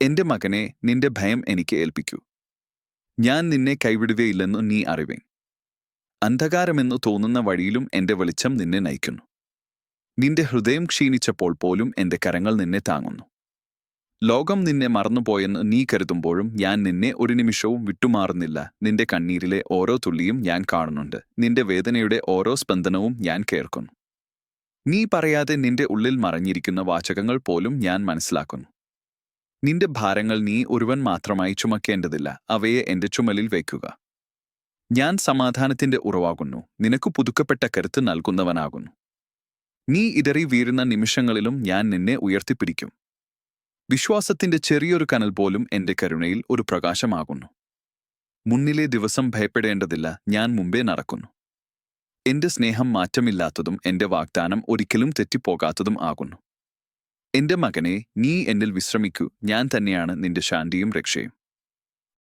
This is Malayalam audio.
എന്റെ മകനെ നിന്റെ ഭയം എനിക്ക് ഏൽപ്പിക്കൂ. ഞാൻ നിന്നെ കൈവിടുകയില്ലെന്നു നീ അറിവേ അന്ധകാരമെന്നു തോന്നുന്ന വഴിയിലും എന്റെ വെളിച്ചം നിന്നെ നയിക്കുന്നു. നിന്റെ ഹൃദയം ക്ഷീണിച്ചപ്പോൾ പോലും എന്റെ കരങ്ങൾ നിന്നെ താങ്ങുന്നു. ലോകം നിന്നെ മറന്നുപോയെന്ന് നീ കരുതുമ്പോഴും ഞാൻ നിന്നെ ഒരു നിമിഷവും വിട്ടുമാറുന്നില്ല. നിന്റെ കണ്ണീരിലെ ഓരോ തുള്ളിയും ഞാൻ കാണുന്നുണ്ട്. നിന്റെ വേദനയുടെ ഓരോ സ്പന്ദനവും ഞാൻ കേൾക്കുന്നു. നീ പറയാതെ നിന്റെ ഉള്ളിൽ മറഞ്ഞിരിക്കുന്ന വാചകങ്ങൾ പോലും ഞാൻ മനസ്സിലാക്കുന്നു. നിന്റെ ഭാരങ്ങൾ നീ ഒരുവൻ മാത്രമായി ചുമക്കേണ്ടതില്ല അവയെ എന്റെ ചുമലിൽ വയ്ക്കുക. ഞാൻ സമാധാനത്തിന്റെ ഉറവാകുന്നു നിനക്ക് പുതുക്കപ്പെട്ട കരുത്ത് നൽകുന്നവനാകുന്നു. നീ ഇടറി വീഴുന്ന നിമിഷങ്ങളിലും ഞാൻ നിന്നെ ഉയർത്തിപ്പിടിക്കും. വിശ്വാസത്തിന്റെ ചെറിയൊരു കനൽ പോലും എന്റെ കരുണയിൽ ഒരു പ്രകാശമാകുന്നു. മുന്നിലെ ദിവസം ഭയപ്പെടേണ്ടതില്ല ഞാൻ മുമ്പേ നടക്കുന്നു. എന്റെ സ്നേഹം മാറ്റമില്ലാത്തതും എന്റെ വാഗ്ദാനം ഒരിക്കലും തെറ്റിപ്പോകാത്തതും ആകുന്നു. എന്റെ മകനെ നീ എന്നിൽ വിശ്രമിക്കൂ. ഞാൻ തന്നെയാണ് നിന്റെ ശാന്തിയും രക്ഷയും.